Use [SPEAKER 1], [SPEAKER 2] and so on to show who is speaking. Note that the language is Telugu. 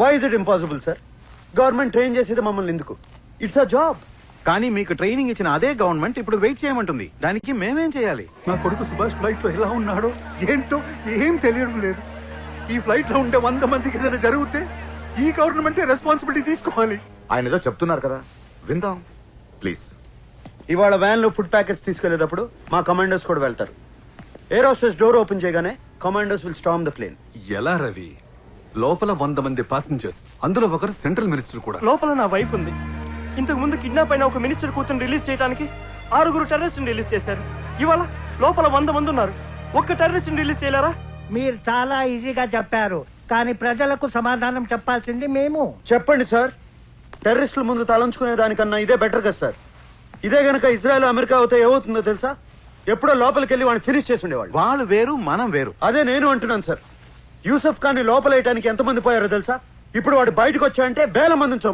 [SPEAKER 1] Why is it impossible sir government train చేసేది మమ్మల్ని ఎందుకు? ఇట్స్ అ జాబ్
[SPEAKER 2] కానీ మీకు ట్రైనింగ్ ఇచ్చిన అదే గవర్నమెంట్ ఇప్పుడు వెయిట్ చేయమంటుంది. దానికి మేమేం చేయాలి?
[SPEAKER 3] నా కొడుకు సుభాష్ ఫ్లైట్లో ఎలా ఉన్నాడో ఏంటో ఏం తెలియడం లేదు. ఈ ఫ్లైట్లో ఉండే వంద మందికి ఏదైనా జరిగితే ఈ గవర్నమెంటే రెస్పాన్సిబిలిటీ తీసుకోవాలి.
[SPEAKER 4] ఆయన ఏదో చెప్తున్నారు కదా. విందాం. ప్లీజ్
[SPEAKER 1] ఇవాళ వ్యాన్లో ఫుడ్ ప్యాకెట్స్ తీసుకెళ్ళేటప్పుడు మా కమాండర్స్ కూడా వెళ్తారు. ఎయిర్ హోస్టెస్ డోర్ ఓపెన్ చేయగానే commanders will storm the plane
[SPEAKER 5] ఎలా రవి? లోపల వంద మంది పాసింజర్స్ అందులో ఒకరు సెంట్రల్ మినిస్టర్ కూడా.
[SPEAKER 6] లోపల నా వైఫ్ ఉంది. ఇంతకు ముందు కిడ్నాప్ అయిన ఒక మినిస్టర్ కూతురు రిలీజ్ చేయడానికి ఆరుగురు టెర్రరిస్ట్ రిలీజ్ చేశారు. ఇవాళ లోపల వంద మంది ఉన్నారు. ఒక్క టెర్రరిస్ట్ రిలీజ్ చేయలేరా?
[SPEAKER 7] మీరు చాలా ఈజీగా చెప్పారు. కానీ ప్రజలకు సమాధానం చెప్పాల్సింది మేము.
[SPEAKER 1] చెప్పండి సార్. టెర్రరిస్టుల ముందు తలంచుకునే దానికన్నా ఇదే బెటర్ కదా సార్. ఇదే గనక ఇజ్రాయెల్ అమెరికా అవుతే ఏమవుతుందో తెలుసా? ఎప్పుడో లోపలికి వెళ్ళి వాడిని ఫినిష్ చేసి ఉండేవాళ్ళు.
[SPEAKER 2] వాళ్ళు వేరు మనం వేరు.
[SPEAKER 1] అదే నేను అంటున్నాను సార్. యూసఫ్ ఖాన్ లోపలేయటానికి ఎంతమంది పోయారో తెలుసా? ఇప్పుడు వాడు బయటకు వచ్చాయంటే వేల మందిని చంపు